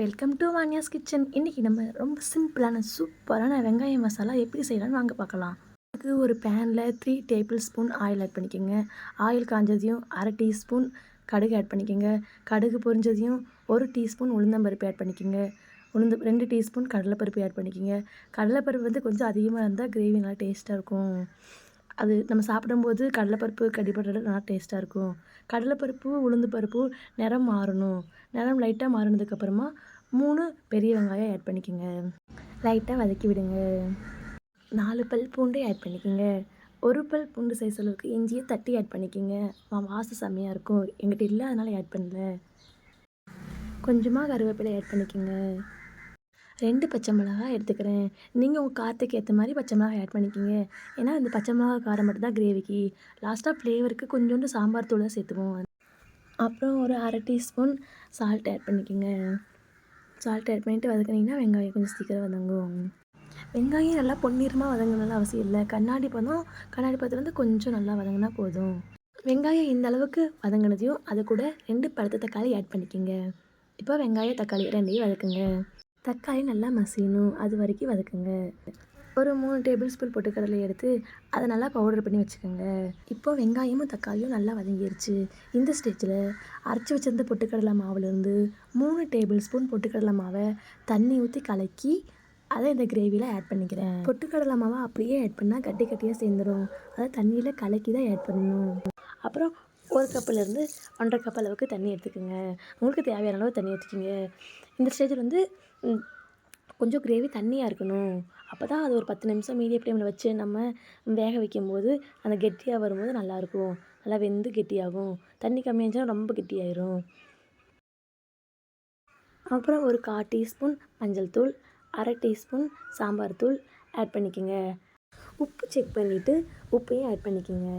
Welcome to வானியாஸ் kitchen. இன்றைக்கி நம்ம ரொம்ப சிம்பிளான சூப்பரான வெங்காய மசாலா எப்படி செய்யலாம்னு வாங்க பார்க்கலாம். அதுக்கு ஒரு பேனில் three tablespoon oil add பண்ணிக்கோங்க. ஆயில் காஞ்சதையும் அரை டீஸ்பூன் கடுகு ஆட் பண்ணிக்கோங்க. கடுகு பொரிஞ்சதையும் ஒரு டீஸ்பூன் உளுந்தம்பருப்பு ஆட் பண்ணிக்கோங்க. உளுந்து ரெண்டு டீஸ்பூன் கடலைப்பருப்பு ஆட் பண்ணிக்கோங்க. கடலைப்பருப்பு வந்து கொஞ்சம் அதிகமாக இருந்தால் கிரேவி நல்லா டேஸ்ட்டாக இருக்கும். அது நம்ம சாப்பிடும்போது கடலைப்பருப்பு கடிப்படுறது நல்லா டேஸ்ட்டாக இருக்கும். கடலைப்பருப்பு உளுந்து பருப்பு நிறம் மாறணும். நிறம் லைட்டாக மாறினதுக்கப்புறமா மூணு பெரிய வெங்காயம் ஆட் பண்ணிக்கோங்க. லைட்டாக வதக்கி விடுங்க. நாலு பல் பூண்டு ஆட் பண்ணிக்கோங்க. ஒரு பல் பூண்டு சைஸ் அளவுக்கு இஞ்சியை தட்டி ஆட் பண்ணிக்கோங்க. வாசம் செம்மையாக இருக்கும். எங்கிட்ட இல்லை அதனால் ஆட் பண்ணல. கொஞ்சமாக கருவேப்பிலை ஆட் பண்ணிக்கோங்க. ரெண்டு பச்சை மிளகாய் எடுத்துக்கிறேன். நீங்கள் உங்கள் காரத்துக்கு ஏற்ற மாதிரி பச்சை மிளகாய் ஆட் பண்ணிக்கிங்க. ஏன்னா இந்த பச்சை மிளகாய் காரம் மட்டும்தான் கிரேவிக்கு லாஸ்ட்டாக ஃப்ளேவருக்கு கொஞ்சோண்டு சாம்பார் தூள் தான் சேர்த்துக்குவோம். அப்புறம் ஒரு அரை டீஸ்பூன் சால்ட் ஆட் பண்ணிக்கோங்க. சால்ட் ஆட் பண்ணிவிட்டு வதக்குனிங்கன்னா வெங்காயம் கொஞ்சம் சீக்கிரம் வதங்கும். வெங்காயம் நல்லா பொன்னிறமாக வதங்கணும்னு அவசியம் இல்லை. கண்ணாடி பதம் கண்ணாடி பதத்தில் வந்து கொஞ்சம் நல்லா வதங்கினா போதும். வெங்காயம் இந்த அளவுக்கு வதங்கினதையும் அது கூட ரெண்டு பழுத்த தக்காளி ஆட் பண்ணிக்கோங்க. இப்போ வெங்காயம் தக்காளி ரெண்டையும் வதக்குங்க. தக்காளி நல்லா மசியணும். அது வரைக்கும் வதக்குங்க. ஒரு மூணு டேபிள் ஸ்பூன் பொட்டுக்கடலை எடுத்து அதை நல்லா பவுடர் பண்ணி வச்சுக்கோங்க. இப்போ வெங்காயமும் தக்காளியும் நல்லா வதங்கிருச்சு. இந்த ஸ்டேஜில் அரைச்சி வச்சிருந்த பொட்டுக்கடலை மாவுலேருந்து மூணு டேபிள் ஸ்பூன் பொட்டுக்கடலை மாவை தண்ணி ஊற்றி கலக்கி அதை இந்த கிரேவியில் ஆட் பண்ணிக்கிறேன். பொட்டுக்கடலை மாவை அப்படியே ஆட் பண்ணால் கட்டி கட்டியாக சேர்ந்துடும் அதை தண்ணியில் கலக்கி தான் ஆட் பண்ணணும். அப்புறம் ஒரு கப்புலேருந்து ஒன்றரை கப் அளவுக்கு தண்ணி எடுத்துக்கோங்க. உங்களுக்கு தேவையான அளவு தண்ணி எடுத்துக்கோங்க. இந்த ஸ்டேஜில் வந்து கொஞ்சம் கிரேவி தண்ணியாக இருக்கணும். அப்போ தான் அது ஒரு பத்து நிமிஷம் மீடியம் ஃப்ளேமில் வச்சு நம்ம வேக வைக்கும்போது அந்த கெட்டியாக வரும்போது நல்லாயிருக்கும். நல்லா வெந்து கெட்டியாகும். தண்ணி கம்மியாச்சுன்னா ரொம்ப கெட்டியாயிரும். அப்புறம் ஒரு கால் டீஸ்பூன் மஞ்சள் தூள் அரை டீஸ்பூன் சாம்பார் தூள் ஆட் பண்ணிக்கோங்க. உப்பு செக் பண்ணிவிட்டு உப்பையும் ஆட் பண்ணிக்கோங்க.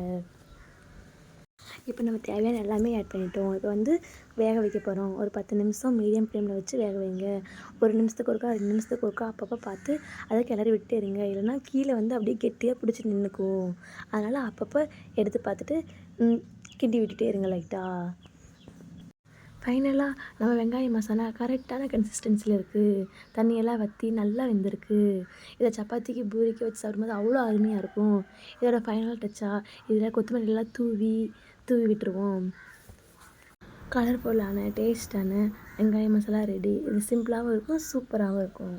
இப்போ நம்ம தேவையான எல்லாமே ஆட் பண்ணிட்டோம். இப்போ வந்து வேக வைக்க போகிறோம் ஒரு பத்து நிமிஷம் மீடியம் ஃப்ளேமில் வச்சு வேக வைங்க. ஒரு நிமிஷத்துக்கு ஒருக்கா ரெண்டு நிமிஷத்துக்கு ஒருக்கா அப்பப்போ பார்த்து அதை கிளறி விட்டே இருங்க. இல்லைன்னா கீழே வந்து அப்படியே கெட்டியாக பிடிச்சி நின்றுக்கும் அதனால் அப்பப்போ எடுத்து பார்த்துட்டு கிண்டி விட்டுட்டே இருங்க லைட்டாக ஃபைனலாக நம்ம வெங்காய மசாலா கரெக்டான கன்சிஸ்டன்சியில் இருக்குது தண்ணியெல்லாம் வற்றி நல்லா வெந்திருக்கு. இதை சப்பாத்திக்கு பூரிக்கு வச்சு சாப்பிடும்போது அவ்வளோ அருமையாக இருக்கும். இதோட ஃபைனல் டச்சாக இதில் கொத்தமல்லி எல்லாம் தூவி தூவி விட்டுருவோம் கலர்ஃபுல்லான டேஸ்டான வெங்காய மசாலா ரெடி இது சிம்பிளாகவும் இருக்கும் சூப்பராகவும் இருக்கும்.